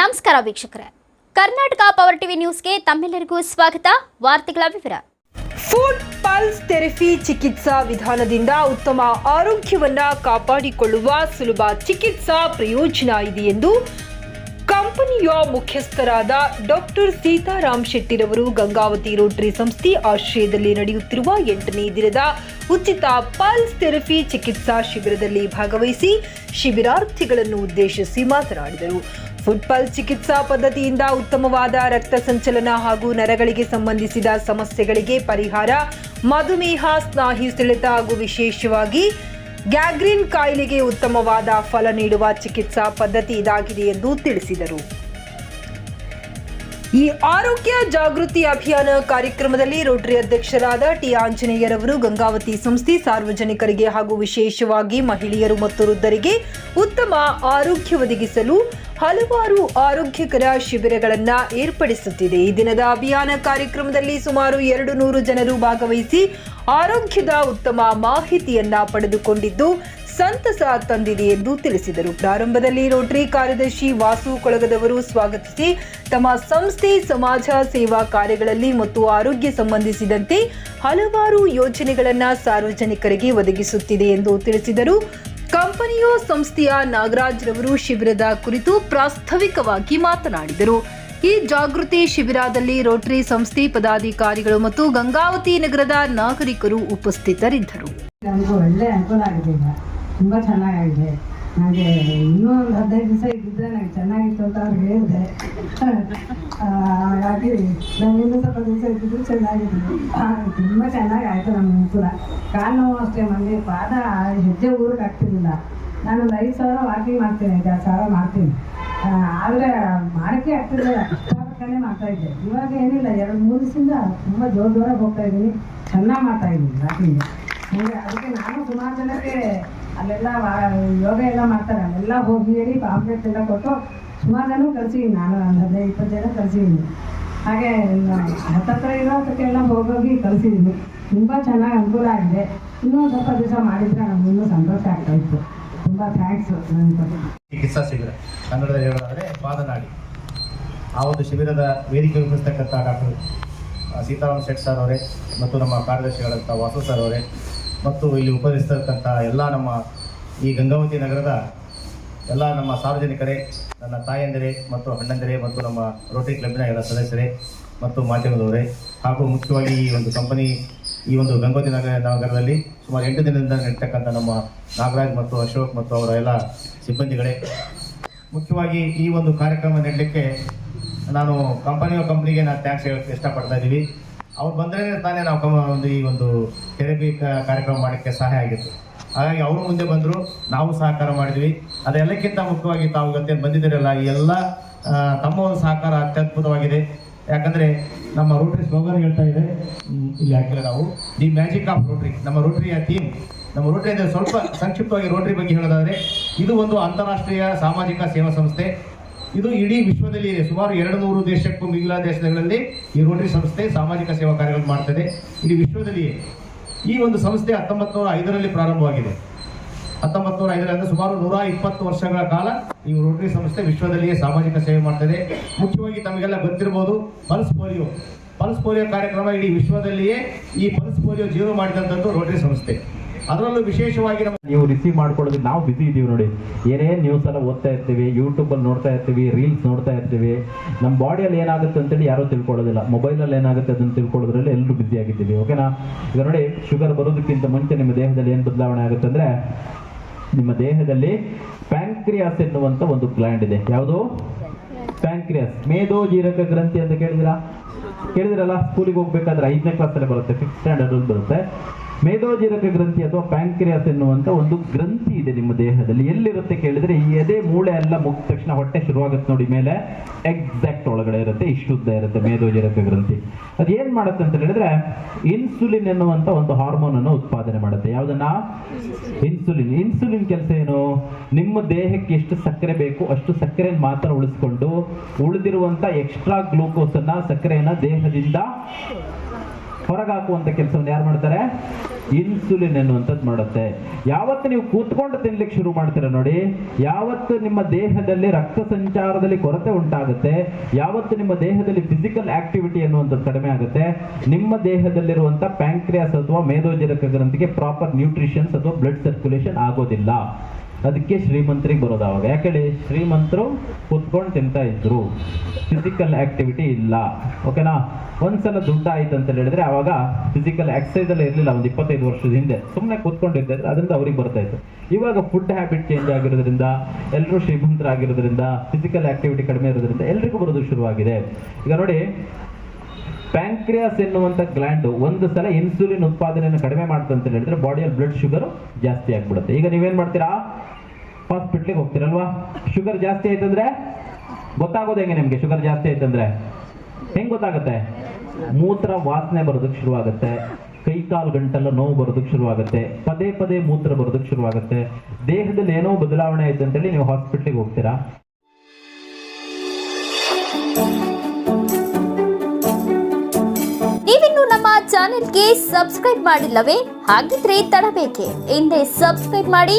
ನಮಸ್ಕಾರ ವೀಕ್ಷಕರೇ. Karnataka power TV ನ್ಯೂಸ್ಗೆ ತಮ್ಮೆಲ್ಲರಿಗೂ ಸ್ವಾಗತ. ವಾರ್ತೆಗಳ ವಿವರ. ಫುಡ್ ಪಲ್ಸ್ ಥೆರಪಿ ಚಿಕಿತ್ಸಾ ವಿಧಾನದಿಂದ ಉತ್ತಮ ಆರೋಗ್ಯವನ್ನ ಕಾಪಾಡಿಕೊಳ್ಳುವ ಸುಲಭ ಚಿಕಿತ್ಸಾ ಪ್ರಯೋಜನ ಇದೆ ಎಂದು ಕಂಪನಿಯ ಮುಖ್ಯಸ್ಥರಾದ ಡಾಕ್ಟರ್ ಸೀತಾರಾಮ್ ಶೆಟ್ಟಿರವರು ಗಂಗಾವತಿ ರೋಟರಿ ಸಂಸ್ಥೆ ಆಶ್ರಯದಲ್ಲಿ ನಡೆಯುತ್ತಿರುವ ಎಂಟನೇ ದಿನದ ಉಚಿತ ಪಲ್ಸ್ ಥೆರಪಿ ಚಿಕಿತ್ಸಾ ಶಿಬಿರದಲ್ಲಿ ಭಾಗವಹಿಸಿ ಶಿಬಿರಾರ್ಥಿಗಳನ್ನು ಉದ್ದೇಶಿಸಿ ಮಾತನಾಡಿದರು. ಫುಟ್ಬಾಲ್ ಚಿಕಿತ್ಸಾ ಪದ್ಧತಿಯಿಂದ ಉತ್ತಮವಾದ ರಕ್ತ ಸಂಚಲನ ಹಾಗೂ ನರಗಳಿಗೆ ಸಂಬಂಧಿಸಿದ ಸಮಸ್ಯೆಗಳಿಗೆ ಪರಿಹಾರ, ಮಧುಮೇಹ, ಸ್ನಾಯು ಸೆಳೆತ ಹಾಗೂ ವಿಶೇಷವಾಗಿ ಗ್ಯಾಗ್ರಿನ್ ಕಾಯಿಲೆಗೆ ಉತ್ತಮವಾದ ಫಲ ನೀಡುವ ಚಿಕಿತ್ಸಾ ಪದ್ಧತಿ ಇದಾಗಿದೆ ಎಂದು ತಿಳಿಸಿದರು. ಈ ಆರೋಗ್ಯ ಜಾಗೃತಿ ಅಭಿಯಾನ ಕಾರ್ಯಕ್ರಮದಲ್ಲಿ ರೋಟರಿ ಅಧ್ಯಕ್ಷರಾದ ಟಿ ಆಂಜನೇಯರವರು, ಗಂಗಾವತಿ ಸಂಸ್ಥೆ ಸಾರ್ವಜನಿಕರಿಗೆ ಹಾಗೂ ವಿಶೇಷವಾಗಿ ಮಹಿಳೆಯರು ಮತ್ತು ವೃದ್ಧರಿಗೆ ಉತ್ತಮ ಆರೋಗ್ಯ ಒದಗಿಸಲು ಹಲವಾರು ಆರೋಗ್ಯಕರ ಶಿಬಿರಗಳನ್ನು ಏರ್ಪಡಿಸುತ್ತಿದೆ. ಈ ದಿನದ ಅಭಿಯಾನ ಕಾರ್ಯಕ್ರಮದಲ್ಲಿ ಸುಮಾರು ಎರಡು ನೂರು ಜನರು ಭಾಗವಹಿಸಿ ಆರೋಗ್ಯದ ಉತ್ತಮ ಮಾಹಿತಿಯನ್ನ ಪಡೆದುಕೊಂಡಿದ್ದು ಸಂತಸ ತಂದಿದೆ ಎಂದು ತಿಳಿಸಿದರು. ಪ್ರಾರಂಭದಲ್ಲಿ ರೋಟರಿ ಕಾರ್ಯದರ್ಶಿ ವಾಸು ಕೊಳಗದವರು ಸ್ವಾಗತಿಸಿ, ತಮ್ಮ ಸಂಸ್ಥೆ ಸಮಾಜ ಸೇವಾ ಕಾರ್ಯಗಳಲ್ಲಿ ಮತ್ತು ಆರೋಗ್ಯ ಸಂಬಂಧಿಸಿದಂತೆ ಹಲವಾರು ಯೋಜನೆಗಳನ್ನು ಸಾರ್ವಜನಿಕರಿಗೆ ಒದಗಿಸುತ್ತಿದೆ ಎಂದು ತಿಳಿಸಿದರು. ಕಂಪನಿಯು ಸಂಸ್ಥೆಯ ನಾಗರಾಜ್ ರವರು ಶಿಬಿರದ ಕುರಿತು ಪ್ರಾಸ್ತಾವಿಕವಾಗಿ ಮಾತನಾಡಿದರು. ಈ ಜಾಗೃತಿ ಶಿಬಿರದಲ್ಲಿ ರೋಟರಿ ಸಂಸ್ಥೆ ಪದಾಧಿಕಾರಿಗಳು ಮತ್ತು ಗಂಗಾವತಿ ನಗರದ ನಾಗರಿಕರು ಉಪಸ್ಥಿತರಿದ್ದರು. ನನಗೆ ಇನ್ನೂ ಒಂದು ಹದಿನೈದು ದಿವಸ ಇದ್ದಿದ್ರೆ ನನಗೆ ಚೆನ್ನಾಗಿತ್ತು ಅಂತ ಅವ್ರು ಹೇಳಿದೆ. ಹಾಗಾಗಿ ನಾನು ಇನ್ನೂ ಸ್ವಲ್ಪ ದಿವಸ ಇದ್ದಿದ್ರು ಚೆನ್ನಾಗಿತ್ತು. ತುಂಬ ಚೆನ್ನಾಗಿ ಆಯಿತು ನಮ್ಮ ಕೂಡ ಕಾಲು ನೋವು ಅಷ್ಟೇ ಮಂದಿ ಪಾದ ಹೆಜ್ಜೆ ಊರಿಗೆ ಆಗ್ತಿರ್ಲಿಲ್ಲ ಒಂದು ಐದು ಸಾವಿರ ವಾಕಿಂಗ್ ಮಾಡ್ತೀನಿ, ಐದು ಆರು ಸಾವಿರ ಮಾಡ್ತೀನಿ. ಆದರೆ ಮಾಡೋಕ್ಕೆ ಆಗ್ತಿರ್ಲಿಲ್ಲ ಮಾಡ್ತಾ ಇದ್ದೆ. ಇವಾಗ ಏನಿಲ್ಲ, ಎರಡು ಮೂರು ದಿವಸದಿಂದ ತುಂಬ ಜೋರ ಜೋರಾಗಿ ಹೋಗ್ತಾ ಇದ್ದೀನಿ. ಚೆನ್ನಾಗಿ ಮಾಡ್ತಾ ಇದ್ದೀನಿ ವಾಕಿಂಗ್ ಹಾಗೆ, ಅದಕ್ಕೆ ನಾನು ಸುಮಾರು ಜನಕ್ಕೆ ಅಲ್ಲೆಲ್ಲ ಯೋಗ ಎಲ್ಲ ಮಾಡ್ತಾರೆ. ಅಲ್ಲೆಲ್ಲ ಹೋಗಿ ಹೇಳಿ ಪಾಂಪ್ಲೆಟ್ ಎಲ್ಲ ಕೊಟ್ಟು ಸುಮಾರು ಜನ ಕಳ್ಸಿದ್ದೀನಿ ನಾನು, ಒಂದು ಹದಿನೈದು, ಇಪ್ಪತ್ತು ಜನ ಕಲಿಸಿದ್ದೀನಿ ಹಾಗೆ ಹತ್ತತ್ರ ಇರೋದಕ್ಕೆಲ್ಲ ಹೋಗೋಗಿ ಕಲಿಸಿದ್ದೀನಿ ತುಂಬ ಚೆನ್ನಾಗಿ ಅನುಕೂಲ ಆಗಿದೆ. ಇನ್ನೂ ಸ್ವಲ್ಪ ದಿವಸ ಮಾಡಿದರೆ ನಮ್ಗೆ ಇನ್ನೂ ಸಂತೋಷ ಆಗ್ತಾ ಇತ್ತು. ತುಂಬ ಥ್ಯಾಂಕ್ಸ್ ಚಿಕಿತ್ಸಾ ಶಿಬಿರ ಕನ್ನಡದಲ್ಲಿ ಹೇಳೋದಾದರೆ, ಪಾದನಾಡಿ. ಆ ಒಂದು ಶಿಬಿರದ ವೇದಿಕೆ ರೂಪಿಸ್ತಕ್ಕಂಥ ಡಾಕ್ಟರ್ ಸೀತಾರಾಮ್ ಶೆಟ್ ಸರ್ ಅವರೇ, ಮತ್ತು ನಮ್ಮ ಕಾರ್ಯದರ್ಶಿಗಳಂಥ ವಾಸು ಸರ್ ಅವರೇ ಮತ್ತು ಇಲ್ಲಿ ಉಪಯೋಗಿಸ್ತಕ್ಕಂಥ ಎಲ್ಲ ನಮ್ಮ ಈ ಗಂಗಾವತಿ ನಗರದ ಎಲ್ಲ ನಮ್ಮ ಸಾರ್ವಜನಿಕರೇ, ನನ್ನ ತಾಯಂದಿರೇ ಮತ್ತು ಅಣ್ಣಂದಿರೇ ಮತ್ತು ನಮ್ಮ ರೋಟರಿ ಕ್ಲಬ್ನ ಎಲ್ಲ ಸದಸ್ಯರೇ ಮತ್ತು ಮಾಧ್ಯಮದವರೇ ಹಾಗೂ ಮುಖ್ಯವಾಗಿ ಈ ಒಂದು ಕಂಪನಿ ಈ ಒಂದು ಗಂಗೋತಿ ನಗರ ನಗರದಲ್ಲಿ ಸುಮಾರು ಎಂಟು ದಿನದಿಂದ ನಡೀತಕ್ಕಂಥ ನಮ್ಮ ನಾಗರಾಜ್ ಮತ್ತು ಅಶೋಕ್ ಮತ್ತು ಅವರ ಎಲ್ಲ ಸಿಬ್ಬಂದಿಗಳೇ. ಮುಖ್ಯವಾಗಿ ಈ ಒಂದು ಕಾರ್ಯಕ್ರಮ ನೀಡಲಿಕ್ಕೆ ನಾನು ಕಂಪನಿಯ ಕಂಪ್ನಿಗೆ ನಾನು ಥ್ಯಾಂಕ್ಸ್ ಹೇಳಕ್ಕೆ ಇಷ್ಟಪಡ್ತಾ ಇದ್ದೀವಿ. ಅವ್ರು ಬಂದರೆ ತಾನೇ ನಾವು ಒಂದು ಈ ಒಂದು ಥೆರಪಿ ಕಾರ್ಯಕ್ರಮ ಮಾಡೋಕ್ಕೆ ಸಹಾಯ ಆಗಿತ್ತು. ಹಾಗಾಗಿ ಅವರು ಮುಂದೆ ಬಂದರು, ನಾವು ಸಹಕಾರ ಮಾಡಿದ್ವಿ. ಅದೆಲ್ಲಕ್ಕಿಂತ ಮುಖ್ಯವಾಗಿ ತಾವು ಇವತ್ತೇನು ಬಂದಿದ್ದೀರಲ್ಲ ಎಲ್ಲ ತಮ್ಮ ಒಂದು ಸಹಕಾರ ಅತ್ಯದ್ಭುತವಾಗಿದೆ. ಯಾಕಂದರೆ ನಮ್ಮ ರೋಟ್ರಿ ಸ್ಲೋಗನ್ ಹೇಳ್ತಾ ಇದೆ. ಇಲ್ಲಿ ಹಾಕಿಲ್ಲ ನಾವು. ದಿ ಮ್ಯಾಜಿಕ್ ಆಫ್ ರೋಟ್ರಿ ನಮ್ಮ ರೋಟ್ರಿಯ ಥೀಮ್ ನಮ್ಮ ರೋಟ್ರಿ ಅಂದರೆ ಸ್ವಲ್ಪ ಸಂಕ್ಷಿಪ್ತವಾಗಿ ರೋಟ್ರಿ ಬಗ್ಗೆ ಹೇಳೋದಾದರೆ, ಇದು ಒಂದು ಅಂತಾರಾಷ್ಟ್ರೀಯ ಸಾಮಾಜಿಕ ಸೇವಾ ಸಂಸ್ಥೆ. ಇದು ಇಡೀ ವಿಶ್ವದಲ್ಲಿ ಸುಮಾರು ಎರಡು ನೂರು ದೇಶಕ್ಕೂ ಮಿಗಿಲ ದೇಶಗಳಲ್ಲಿ ಈ ರೋಟರಿ ಸಂಸ್ಥೆ ಸಾಮಾಜಿಕ ಸೇವಾ ಕಾರ್ಯಗಳನ್ನು ಮಾಡ್ತದೆ. ಇಡೀ ವಿಶ್ವದಲ್ಲಿಯೇ. ಈ ಒಂದು ಸಂಸ್ಥೆ ಹತ್ತೊಂಬತ್ತು ನೂರ ಐದರಲ್ಲಿ ಪ್ರಾರಂಭವಾಗಿದೆ. ಹತ್ತೊಂಬತ್ತು ನೂರ ಐದರಿಂದ ಸುಮಾರು ನೂರ ಇಪ್ಪತ್ತು ವರ್ಷಗಳ ಕಾಲ ಈ ರೋಟರಿ ಸಂಸ್ಥೆ ವಿಶ್ವದಲ್ಲಿಯೇ ಸಾಮಾಜಿಕ ಸೇವೆ ಮಾಡ್ತದೆ. ಮುಖ್ಯವಾಗಿ ತಮಗೆಲ್ಲ ಗೊತ್ತಿರಬಹುದು ಪಲ್ಸ್ ಪೋಲಿಯೋ. ಪಲ್ಸ್ ಪೋಲಿಯೋ ಕಾರ್ಯಕ್ರಮ ಇಡೀ ವಿಶ್ವದಲ್ಲಿಯೇ ಈ ಪಲ್ಸ್ ಪೋಲಿಯೋ ಜೀರೋ ಮಾಡಿದಂಥದ್ದು ರೋಟರಿ ಸಂಸ್ಥೆ. ಅದರಲ್ಲೂ ವಿಶೇಷವಾಗಿ ನಮ್ಮ ನೀವು ರಿಸೀವ್ ಮಾಡ್ಕೊಳ್ಳೋದಕ್ಕೆ ನಾವು ಬಿಸಿ ಇದ್ದೀವಿ ನೋಡಿ. ಏನೇನು ನ್ಯೂಸ್ ಎಲ್ಲ ಓದ್ತಾ ಇರ್ತೀವಿ ಯೂಟ್ಯೂಬಲ್ಲಿ ನೋಡ್ತಾ ಇರ್ತೀವಿ ರೀಲ್ಸ್ ನೋಡ್ತಾ ಇರ್ತೀವಿ. ನಮ್ಮ ಬಾಡಿಯಲ್ಲಿ ಏನಾಗುತ್ತೆ ಅಂತೇಳಿ ಯಾರೂ ತಿಳ್ಕೊಳ್ಳೋದಿಲ್ಲ. ಮೊಬೈಲಲ್ಲಿ ಏನಾಗುತ್ತೆ ಅದನ್ನು ತಿಳ್ಕೊಳ್ಳೋದ್ರಲ್ಲಿ ಎಲ್ಲರೂ ಬ್ಯುಸಿ ಆಗಿದ್ದೀವಿ ಓಕೆನಾ ಈಗ ನೋಡಿ ಶುಗರ್ ಬರೋದಕ್ಕಿಂತ ಮುಂಚೆ ನಿಮ್ಮ ದೇಹದಲ್ಲಿ ಏನು ಬದಲಾವಣೆ ಆಗುತ್ತೆ ಅಂದರೆ, ನಿಮ್ಮ ದೇಹದಲ್ಲಿ ಪ್ಯಾಂಕ್ರಿಯಾಸ್ ಎನ್ನುವಂಥ ಒಂದು ಗ್ಲ್ಯಾಂಡ್ ಇದೆ. ಯಾವುದು? ಪ್ಯಾಂಕ್ರಿಯಾಸ್ ಮೇಧೋ ಜೀರಕ ಗ್ರಂಥಿ ಅಂತ ಕೇಳಿದಿರಾ? ಕೇಳಿದಿರಲ್ಲ? ಸ್ಕೂಲಿಗೆ ಹೋಗ್ಬೇಕಾದ್ರೆ ಐದನೇ ಕ್ಲಾಸಲ್ಲಿ ಬರುತ್ತೆ ಫಿಫ್ತ್ ಸ್ಟ್ಯಾಂಡರ್ಡ್ ಬರುತ್ತೆ. ಮೇಧೋಜೀರಕ ಗ್ರಂಥಿ ಅಥವಾ ಪ್ಯಾಂಕ್ರಿಯಾಸ್ ಎನ್ನುವಂಥ ಒಂದು ಗ್ರಂಥಿ ಇದೆ ನಿಮ್ಮ ದೇಹದಲ್ಲಿ. ಎಲ್ಲಿರುತ್ತೆ ಕೇಳಿದ್ರೆ, ಈ ಎದೆ, ಮೂಳೆ ಎಲ್ಲ ಮುಗಿದ ತಕ್ಷಣ ಹೊಟ್ಟೆ ಶುರುವಾಗುತ್ತೆ ನೋಡಿ, ಮೇಲೆ ಎಕ್ಸಾಕ್ಟ್ ಒಳಗಡೆ ಇರುತ್ತೆ ಇಷ್ಟುದ್ದ ಇರುತ್ತೆ ಮೇಧೋಜೀರಕ ಗ್ರಂಥಿ. ಅದು ಏನು ಮಾಡುತ್ತೆ ಅಂತ ಹೇಳಿದ್ರೆ ಇನ್ಸುಲಿನ್ ಎನ್ನುವಂಥ ಒಂದು ಹಾರ್ಮೋನ್ ಅನ್ನು ಉತ್ಪಾದನೆ ಮಾಡುತ್ತೆ. ಯಾವುದನ್ನ? ಇನ್ಸುಲಿನ್ ಇನ್ಸುಲಿನ್ ಕೆಲಸ ಏನು? ನಿಮ್ಮ ದೇಹಕ್ಕೆ ಎಷ್ಟು ಸಕ್ಕರೆ ಬೇಕು, ಅಷ್ಟು ಸಕ್ಕರೆ ಮಾತ್ರ ಉಳಿಸ್ಕೊಂಡು ಉಳಿದಿರುವಂತ ಎಕ್ಸ್ಟ್ರಾ ಗ್ಲೂಕೋಸ್ ಸಕ್ಕರೆಯನ್ನು ಸಕ್ಕರೆಯನ್ನ ದೇಹದಿಂದ ಹೊರಗೆ ಹಾಕುವಂತ ಕೆಲಸವನ್ನು ಯಾರು ಮಾಡ್ತಾರೆ? ಇನ್ಸುಲಿನ್ ಎನ್ನುವಂಥದ್ದು ಮಾಡುತ್ತೆ. ಯಾವತ್ತು ನೀವು ಕೂತ್ಕೊಂಡು ತಿನ್ಲಿಕ್ಕೆ ಶುರು ಮಾಡ್ತೀರ ನೋಡಿ, ಯಾವತ್ತು ನಿಮ್ಮ ದೇಹದಲ್ಲಿ ರಕ್ತ ಸಂಚಾರದಲ್ಲಿ ಕೊರತೆ ಉಂಟಾಗುತ್ತೆ, ಯಾವತ್ತು ನಿಮ್ಮ ದೇಹದಲ್ಲಿ ಫಿಸಿಕಲ್ ಆಕ್ಟಿವಿಟಿ ಅನ್ನುವಂಥದ್ದು ಕಡಿಮೆ ಆಗುತ್ತೆ, ನಿಮ್ಮ ದೇಹದಲ್ಲಿರುವಂಥ ಪ್ಯಾಂಕ್ರಿಯಾಸ್ ಅಥವಾ ಮೇಧೋಜನಕ ಗ್ರಂಥಿಗೆ ಪ್ರಾಪರ್ ನ್ಯೂಟ್ರಿಷನ್ಸ್ ಅಥವಾ ಬ್ಲಡ್ ಸರ್ಕ್ಯುಲೇಷನ್ ಆಗೋದಿಲ್ಲ. ಅದಕ್ಕೆ ಶ್ರೀಮಂತರಿಗೆ ಬರೋದು ಅವಾಗ. ಯಾಕಡೆ ಶ್ರೀಮಂತರು ಕುತ್ಕೊಂಡು ತಿಂತಾ ಇದ್ರು. ಫಿಸಿಕಲ್ ಆಕ್ಟಿವಿಟಿ ಇಲ್ಲ. ಓಕೆನಾ ಒಂದ್ಸಲ ದುಡ್ಡು ಆಯ್ತು ಅಂತ ಹೇಳಿದ್ರೆ ಅವಾಗ ಫಿಸಿಕಲ್ ಎಕ್ಸಸೈಸ್ ಎಲ್ಲ ಇರಲಿಲ್ಲ, ಒಂದು ಇಪ್ಪತ್ತೈದು ವರ್ಷದ ಹಿಂದೆ. ಸುಮ್ಮನೆ ಕೂತ್ಕೊಂಡಿದ್ದೆ ಅದರಿಂದ ಅವ್ರಿಗೆ ಬರ್ತಾ ಇತ್ತು. ಇವಾಗ ಫುಡ್ ಹ್ಯಾಬಿಟ್ ಚೇಂಜ್ ಆಗಿರೋದ್ರಿಂದ ಎಲ್ಲರೂ ಶ್ರೀಮಂತರಾಗಿರೋದ್ರಿಂದ ಫಿಸಿಕಲ್ ಆಕ್ಟಿವಿಟಿ ಕಡಿಮೆ ಇರೋದ್ರಿಂದ ಎಲ್ರಿಗೂ ಬರೋದು ಶುರುವಾಗಿದೆ. ಈಗ ನೋಡಿ ಪ್ಯಾಂಕ್ರಿಯಾಸ್ ಎನ್ನುವಂತ ಗ್ಲ್ಯಾಂಡ್ ಒಂದು ಸಲ ಇನ್ಸುಲಿನ್ ಉತ್ಪಾದನೆಯನ್ನು ಕಡಿಮೆ ಅಂತ ಹೇಳಿದ್ರೆ ಬಾಡಿಯಲ್ಲಿ ಬ್ಲಡ್ ಶುಗರ್ ಜಾಸ್ತಿ ಆಗ್ಬಿಡುತ್ತೆ. ಈಗ ನೀವೇನು ಮಾಡ್ತೀರಾ? ಹಾಸ್ಪಿಟ್ಲಿಗೆ ಹೋಗ್ತೀರಲ್ವಾ? ಶುಗರ್ ಜಾಸ್ತಿ ಆಯ್ತಂದ್ರೆ ಗೊತ್ತಾಗೋದು ಹೆಂಗೆ ನಿಮಗೆ ಶುಗರ್ ಜಾಸ್ತಿ ಆಯ್ತಂದ್ರೆ? ಹೆಂಗ್ ಗೊತ್ತಾಗುತ್ತೆ? ಮೂತ್ರ ವಾಸನೆ ಬರೋದಕ್ಕೆ ಶುರುವಾಗುತ್ತೆ, ಕೈ ಕಾಲು ಗಂಟೆಲ್ಲ ನೋವು ಬರೋದಕ್ಕೆ ಶುರುವಾಗುತ್ತೆ, ಪದೇ ಪದೇ ಮೂತ್ರ ಬರೋದಕ್ಕೆ ಶುರುವಾಗುತ್ತೆ. ದೇಹದಲ್ಲಿ ಏನೋ ಬದಲಾವಣೆ ಆಯ್ತು ಅಂತೇಳಿ ನೀವು ಹಾಸ್ಪಿಟ್ಲಿಗೆ ಹೋಗ್ತೀರಾ? ನೀವಿನ್ನು ನಮ್ಮ ಚಾನೆಲ್ಗೆ ಸಬ್ಸ್ಕ್ರೈಬ್ ಮಾಡಿಲ್ಲವೇ? ಹಾಗಿದ್ರೆ ತಡಬೇಕೆ. ಹಿಂದೆ ಸಬ್ಸ್ಕ್ರೈಬ್ ಮಾಡಿ